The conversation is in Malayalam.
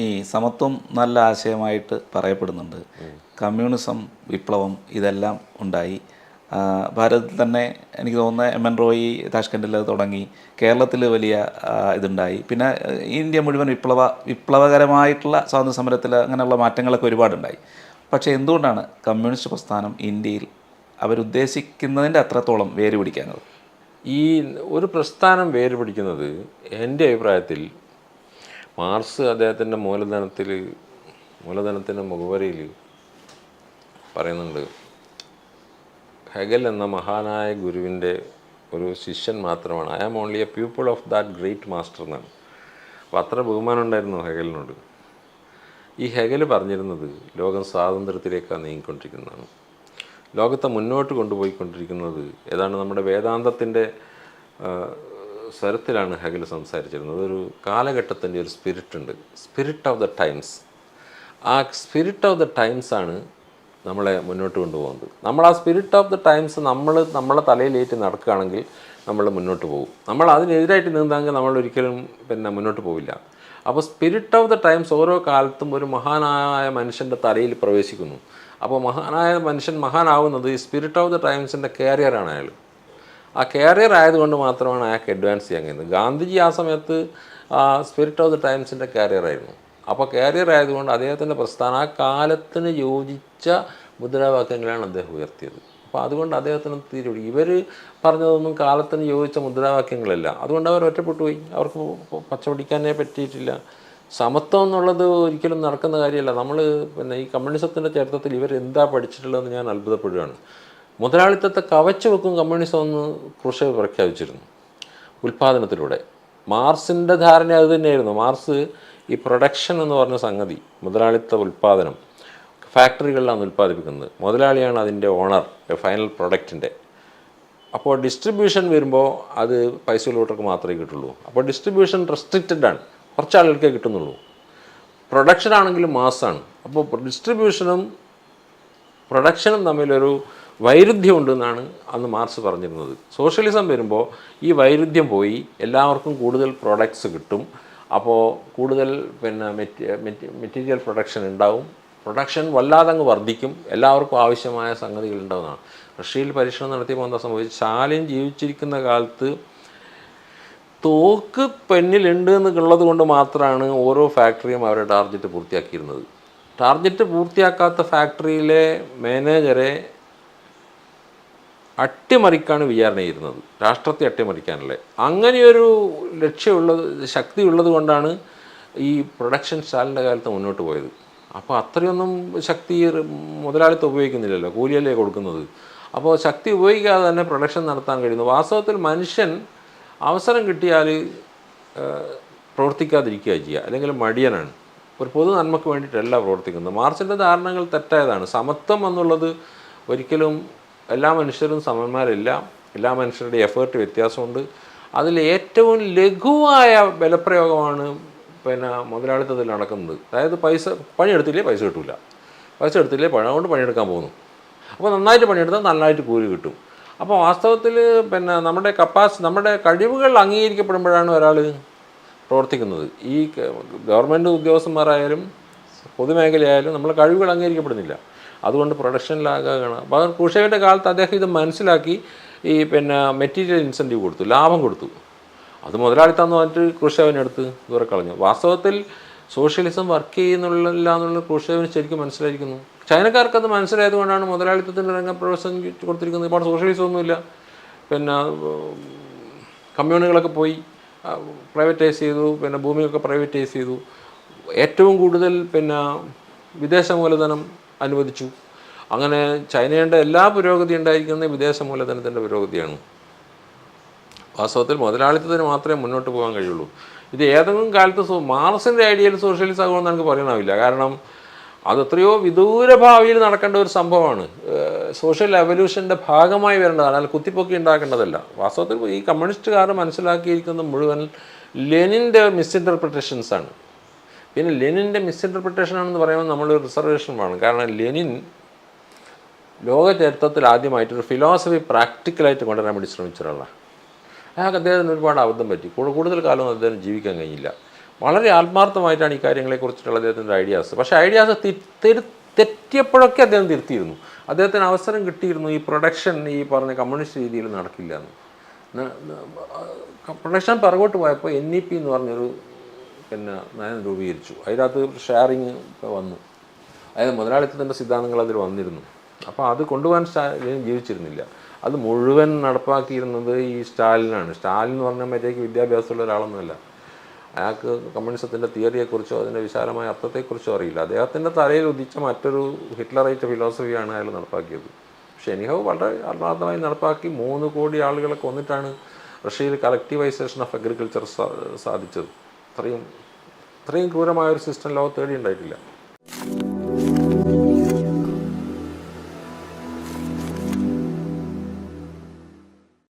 ഈ സമത്വം നല്ല ആശയമായിട്ട് പറയപ്പെടുന്നുണ്ട്. കമ്മ്യൂണിസം വിപ്ലവം ഇതെല്ലാം ഉണ്ടായി. ഭാരതത്തിൽ തന്നെ എനിക്ക് തോന്നുന്നത് എം എൻ റോയി താഷ്കൻഡിൽ അത് തുടങ്ങി. കേരളത്തിൽ വലിയ ഇതുണ്ടായി. പിന്നെ ഇന്ത്യ മുഴുവൻ വിപ്ലവ വിപ്ലവകരമായിട്ടുള്ള സ്വാതന്ത്ര്യ സമരത്തിൽ അങ്ങനെയുള്ള മാറ്റങ്ങളൊക്കെ ഒരുപാടുണ്ടായി. പക്ഷേ എന്തുകൊണ്ടാണ് കമ്മ്യൂണിസ്റ്റ് പ്രസ്ഥാനം ഇന്ത്യയിൽ അവരുദ്ദേശിക്കുന്നതിന്റെ അത്രത്തോളം വേര് പിടിക്കാനത് ഈ ഒരു പ്രസ്ഥാനം വേര് പിടിക്കുന്നത് എന്റെ അഭിപ്രായത്തിൽ മാർസ് അദ്ദേഹത്തിന്റെ മൂലധനത്തിൽ മൂലധനത്തിന്റെ മുഖവരയിൽ പറയുന്നുണ്ട് ഹെഗൽ എന്ന മഹാനായ ഗുരുവിന്റെ ഒരു ശിഷ്യൻ മാത്രമാണ്. I am only a people of that great master എന്നാണ്. അപ്പോൾ അത്ര ബഹുമാനം ഉണ്ടായിരുന്നു ഹെഗലിനോട്. ഈ ഹെഗൽ പറഞ്ഞിരുന്നത് ലോകം സ്വാതന്ത്ര്യത്തിലേക്കാണ് നീങ്ങിക്കൊണ്ടിരിക്കുന്നതാണ്. ലോകത്തെ മുന്നോട്ട് കൊണ്ടുപോയിക്കൊണ്ടിരിക്കുന്നത് ഏതാണ് നമ്മുടെ വേദാന്തത്തിന്റെ സ്വരത്തിലാണ് ഹെഗൽ സംസാരിച്ചിരുന്നത്. ഒരു കാലഘട്ടത്തിന്റെ ഒരു സ്പിരിറ്റ് ഉണ്ട്. സ്പിരിറ്റ് ഓഫ് ദ ടൈംസ് ആ സ്പിരിറ്റ് ഓഫ് ദ ടൈംസ് ആണ് നമ്മളെ മുന്നോട്ട് കൊണ്ടുപോകുന്നത്. നമ്മൾ ആ സ്പിരിറ്റ് ഓഫ് ദ ടൈംസ് നമ്മൾ നമ്മളെ തലയിലേറ്റ് നടക്കുകയാണെങ്കിൽ നമ്മൾ മുന്നോട്ട് പോകും. നമ്മൾ അതിനെതിരായിട്ട് നീന്താമെങ്കിൽ നമ്മൾ ഒരിക്കലും പിന്നെ മുന്നോട്ട് പോവില്ല. അപ്പോൾ സ്പിരിറ്റ് ഓഫ് ദ ടൈംസ് ഓരോ കാലത്തും ഒരു മഹാനായ മനുഷ്യന്റെ തലയിൽ പ്രവേശിക്കുന്നു. അപ്പോൾ മഹാനായ മനുഷ്യൻ മഹാനാവുന്നത് ഈ സ്പിരിറ്റ് ഓഫ് ദ ടൈംസിന്റെ കാരിയറാണ് അയാൾ. ആ കേരിയർ ആയതുകൊണ്ട് മാത്രമാണ് അയാൾക്ക് അഡ്വാൻസ് ചെയ്യാൻ കഴിയുന്നത്. ഗാന്ധിജി ആ സമയത്ത് സ്പിരിറ്റ് ഓഫ് ദി ടൈംസിന്റെ കാരിയർ ആയിരുന്നു. അപ്പോൾ കാരിയർ ആയതുകൊണ്ട് അദ്ദേഹത്തിന്റെ പ്രസ്ഥാനം ആ കാലത്തിന് യോജിച്ച മുദ്രാവാക്യങ്ങളാണ് അദ്ദേഹം ഉയർത്തിയത്. അപ്പോൾ അതുകൊണ്ട് അദ്ദേഹത്തിന് തീരു ഇവർ പറഞ്ഞതൊന്നും കാലത്തിന് യോജിച്ച മുദ്രാവാക്യങ്ങളല്ല. അതുകൊണ്ട് അവർ ഒറ്റപ്പെട്ടു പോയി അവർക്ക് പച്ചപിടിക്കാനേ പറ്റിയിട്ടില്ല. സമത്വം എന്നുള്ളത് ഒരിക്കലും നടക്കുന്ന കാര്യമല്ല. നമ്മൾ പിന്നെ ഈ കമ്മ്യൂണിസത്തിന്റെ ചരിത്രത്തിൽ ഇവർ എന്താ പഠിച്ചിട്ടുള്ളതെന്ന് ഞാൻ അത്ഭുതപ്പെടുകയാണ്. മുതലാളിത്തത്തെ കവച്ചു വെക്കും കമ്മ്യൂണിസം എന്ന് ക്രുഷേവ് പ്രഖ്യാപിച്ചിരുന്നു. ഉൽപ്പാദനത്തിലൂടെ. മാർസിന്റെ ധാരണ അത് തന്നെയായിരുന്നു. മാർസ് ഈ പ്രൊഡക്ഷൻ എന്ന് പറഞ്ഞ സംഗതി മുതലാളിത്ത ഉൽപ്പാദനം ഫാക്ടറികളിലാണ് ഉൽപ്പാദിപ്പിക്കുന്നത്. മുതലാളിയാണ് അതിന്റെ ഓണർ ഫൈനൽ പ്രൊഡക്റ്റിന്റെ അപ്പോൾ ഡിസ്ട്രിബ്യൂഷൻ വരുമ്പോൾ അത് പൈസ ലോട്ടർക്ക് മാത്രമേ കിട്ടുള്ളൂ. അപ്പോൾ ഡിസ്ട്രിബ്യൂഷൻ റെസ്ട്രിക്റ്റഡ് ആണ്. കുറച്ച് ആളുകൾക്കേ കിട്ടുന്നുള്ളൂ. പ്രൊഡക്ഷൻ ആണെങ്കിലും മാസാണ്. അപ്പോൾ ഡിസ്ട്രിബ്യൂഷനും പ്രൊഡക്ഷനും തമ്മിലൊരു വൈരുദ്ധ്യമുണ്ട് എന്നാണ് അന്ന് മാർക്സ് പറഞ്ഞിരുന്നത്. സോഷ്യലിസം വരുമ്പോൾ ഈ വൈരുദ്ധ്യം പോയി എല്ലാവർക്കും കൂടുതൽ പ്രോഡക്ട്സ് കിട്ടും. അപ്പോൾ കൂടുതൽ പിന്നെ മെറ്റീരിയൽ പ്രൊഡക്ഷൻ ഉണ്ടാവും. പ്രൊഡക്ഷൻ വല്ലാതെ അങ്ങ് വർദ്ധിക്കും. എല്ലാവർക്കും ആവശ്യമായ സംഗതികൾ ഉണ്ടാവുന്നതാണ്. റഷ്യയിൽ പരീക്ഷണം നടത്തിയപ്പോൾ എന്താ സംഭവിച്ചത്? ശാലിൻ ജീവിച്ചിരിക്കുന്ന കാലത്ത് തോക്ക് പെന്നിലുണ്ട് എന്നുള്ളത് കൊണ്ട് മാത്രമാണ് ഓരോ ഫാക്ടറിയും അവരുടെ ടാർഗറ്റ് പൂർത്തിയാക്കിയിരുന്നത്. ടാർഗറ്റ് പൂർത്തിയാക്കാത്ത ഫാക്ടറിയിലെ മാനേജറെ അട്ടിമറിക്കാണ് വിചാരണ ചെയ്യുന്നത്. രാഷ്ട്രത്തെ അട്ടിമറിക്കാനല്ലേ. അങ്ങനെയൊരു ലക്ഷ്യമുള്ളത് ശക്തി ഉള്ളത് കൊണ്ടാണ് ഈ പ്രൊഡക്ഷൻ സ്റ്റാലിന്റെ കാലത്ത് മുന്നോട്ട് പോയത്. അപ്പോൾ അത്രയൊന്നും ശക്തി മുതലാളിത്തം ഉപയോഗിക്കുന്നില്ലല്ലോ. കൂലിയല്ലേ കൊടുക്കുന്നത്. അപ്പോൾ ശക്തി ഉപയോഗിക്കാതെ തന്നെ പ്രൊഡക്ഷൻ നടത്താൻ കഴിയുന്നു. വാസ്തവത്തിൽ മനുഷ്യൻ അവസരം കിട്ടിയാൽ പ്രവർത്തിക്കാതിരിക്കുക ചെയ്യുക. അല്ലെങ്കിൽ മടിയനാണ്. ഒരു പൊതു നന്മക്ക് വേണ്ടിയിട്ടല്ല പ്രവർത്തിക്കുന്നത്. മാർച്ചിന്റെ ധാരണകൾ തെറ്റായതാണ്. സമത്വം എന്നുള്ളത് ഒരിക്കലും എല്ലാ മനുഷ്യരും സമന്മാരില്ല. എല്ലാ മനുഷ്യരുടെ എഫേർട്ട് വ്യത്യാസമുണ്ട്. അതിൽ ഏറ്റവും ലഘുവായ ബലപ്രയോഗമാണ് പിന്നെ മുതലാളിത്തത്തിൽ നടക്കുന്നത്. അതായത് പൈസ പണിയെടുത്തില്ലേ പൈസ കിട്ടില്ല പൈസ എടുത്തില്ലേ പഴം കൊണ്ട് പണിയെടുക്കാൻ പോകുന്നു. അപ്പോൾ നന്നായിട്ട് പണിയെടുത്താൽ നന്നായിട്ട് കൂലി കിട്ടും. അപ്പോൾ വാസ്തവത്തിൽ പിന്നെ നമ്മുടെ കപ്പാസിറ്റി നമ്മുടെ കഴിവുകൾ അംഗീകരിക്കപ്പെടുമ്പോഴാണ് ഒരാൾ പ്രവർത്തിക്കുന്നത്. ഈ ഗവൺമെന്റ് ഉദ്യോഗസ്ഥന്മാരായാലും പൊതുമേഖലയായാലും നമ്മളെ കഴിവുകൾ അംഗീകരിക്കപ്പെടുന്നില്ല. അതുകൊണ്ട് പ്രൊഡക്ഷനിലാകാണ് അപ്പോൾ ക്രൂഷേവിന്റെ കാലത്ത് അദ്ദേഹം ഇത് മനസ്സിലാക്കി ഈ പിന്നെ മെറ്റീരിയൽ ഇൻസെന്റീവ് കൊടുത്തു ലാഭം കൊടുത്തു. അത് മുതലാളിത്തന്ന് പറഞ്ഞിട്ട് ക്രൂഷേവിനെടുത്ത് ദൂരെ കളഞ്ഞു. വാസ്തവത്തിൽ സോഷ്യലിസം വർക്ക് ചെയ്യുന്നില്ല എന്നുള്ള ക്രൂഷേവിന് ശരിക്കും മനസ്സിലായിരിക്കുന്നു. ചൈനക്കാർക്ക് അത് മനസ്സിലായത് കൊണ്ടാണ് മുതലാളിത്തത്തിന്റെ രംഗപ്രവേശം കൊടുത്തിരിക്കുന്നത്. ഇപ്പോൾ സോഷ്യലിസം ഒന്നുമില്ല. പിന്നെ കമ്മ്യൂണുകളൊക്കെ പോയി പ്രൈവറ്റൈസ് ചെയ്തു പിന്നെ ഭൂമിയൊക്കെ പ്രൈവറ്റൈസ് ചെയ്തു. ഏറ്റവും കൂടുതൽ പിന്നെ വിദേശ മൂലധനം അനുവദിച്ചു. അങ്ങനെ ചൈനയുടെ എല്ലാ പുരോഗതി ഉണ്ടായിരിക്കുന്ന വിദേശ മൂലധനത്തിന്റെ പുരോഗതിയാണ്. വാസ്തവത്തിൽ മുതലാളിത്തത്തിന് മാത്രമേ മുന്നോട്ട് പോകാൻ കഴിയുള്ളൂ. ഇത് ഏതെങ്കിലും കാലത്ത് മാർസിന്റെ ഐഡിയയിൽ സോഷ്യലിസ്റ്റ് ആകുമെന്ന് എനിക്ക് പറയണമില്ല കാരണം അത് എത്രയോ വിദൂര ഭാവിയിൽ നടക്കേണ്ട ഒരു സംഭവമാണ്. സോഷ്യൽ എവല്യൂഷന്റെ ഭാഗമായി വരേണ്ടതാണ്. അല്ല കുത്തിപ്പൊക്കി ഉണ്ടാക്കേണ്ടതല്ല. വാസ്തവത്തിൽ ഈ കമ്മ്യൂണിസ്റ്റുകാർ മനസ്സിലാക്കിയിരിക്കുന്നത് മുഴുവൻ ലെനിന്റെ മിസ്ഇന്റർപ്രിട്ടേഷൻസ് ആണ്. പിന്നെ ലെനിന്റെ മിസ്ഇന്റർപ്രിട്ടേഷൻ ആണെന്ന് പറയുമ്പോൾ നമ്മൾ റിസർവേഷൻ വേണം കാരണം ലെനിൻ ലോക ചരിത്രത്തിൽ ആദ്യമായിട്ടൊരു ഫിലോസഫി പ്രാക്ടിക്കലായിട്ട് കൊണ്ടുവരാൻ വേണ്ടി ശ്രമിച്ച ഒരാളാണ് അയാൾക്ക് അദ്ദേഹത്തിന് ഒരുപാട് അബദ്ധം പറ്റി. കൂടു- കൂടുതൽ കാലം അദ്ദേഹം ജീവിക്കാൻ കഴിഞ്ഞില്ല. വളരെ ആത്മാർത്ഥമായിട്ടാണ് ഈ കാര്യങ്ങളെക്കുറിച്ചിട്ടുള്ള അദ്ദേഹത്തിന്റെ ഐഡിയാസ്. പക്ഷേ ഐഡിയാസ് തെറ്റിയപ്പോഴൊക്കെ അദ്ദേഹം തിരുത്തിയിരുന്നു. അദ്ദേഹത്തിന് അവസരം കിട്ടിയിരുന്നു ഈ പ്രൊഡക്ഷൻ ഈ പറഞ്ഞ കമ്മ്യൂണിസ്റ്റ് രീതിയിൽ നടക്കില്ല എന്ന്. പ്രൊഡക്ഷൻ പിറകോട്ട് പോയപ്പോൾ എൻ ഇ പി എന്ന് പറഞ്ഞൊരു പിന്നെ നയം രൂപീകരിച്ചു. അതിനകത്ത് ഷെയറിങ് ഒക്കെ വന്നു. അതായത് മുതലാളിത്തത്തിന്റെ സിദ്ധാന്തങ്ങൾ അതിൽ വന്നിരുന്നു. അപ്പോൾ അത് കൊണ്ടുപോകാൻ സ്റ്റാലിൻ ജീവിച്ചിരുന്നില്ല. അത് മുഴുവൻ നടപ്പാക്കിയിരുന്നത് ഈ സ്റ്റാലിനാണ്. സ്റ്റാലിൻ എന്ന് പറഞ്ഞാൽ മറ്റേക്ക് വിദ്യാഭ്യാസമുള്ള ഒരാളൊന്നുമല്ല. അയാൾക്ക് കമ്മ്യൂണിസത്തിന്റെ തിയറിയെക്കുറിച്ചോ അതിന്റെ വിശാലമായ അർത്ഥത്തെക്കുറിച്ചോ അറിയില്ല. അദ്ദേഹത്തിന്റെ തലയിൽ ഉദിച്ച മറ്റൊരു ഹിറ്റ്ലറേറ്റ് ഫിലോസഫിയാണ് അയാൾ നടപ്പാക്കിയത്. പക്ഷേ എനിഹവ് വളരെ ആത്മാർത്ഥമായി നടപ്പാക്കി മൂന്ന് കോടി ആളുകളെ കൊന്നിട്ടാണ് റഷ്യയിൽ കളക്റ്റീവൈസേഷൻ ഓഫ് അഗ്രികൾച്ചർ സാധിച്ചത്. അത്രയും അത്രയും ക്രൂരമായൊരു സിസ്റ്റം ലോകത്ത് തേടി ഉണ്ടായിട്ടില്ല.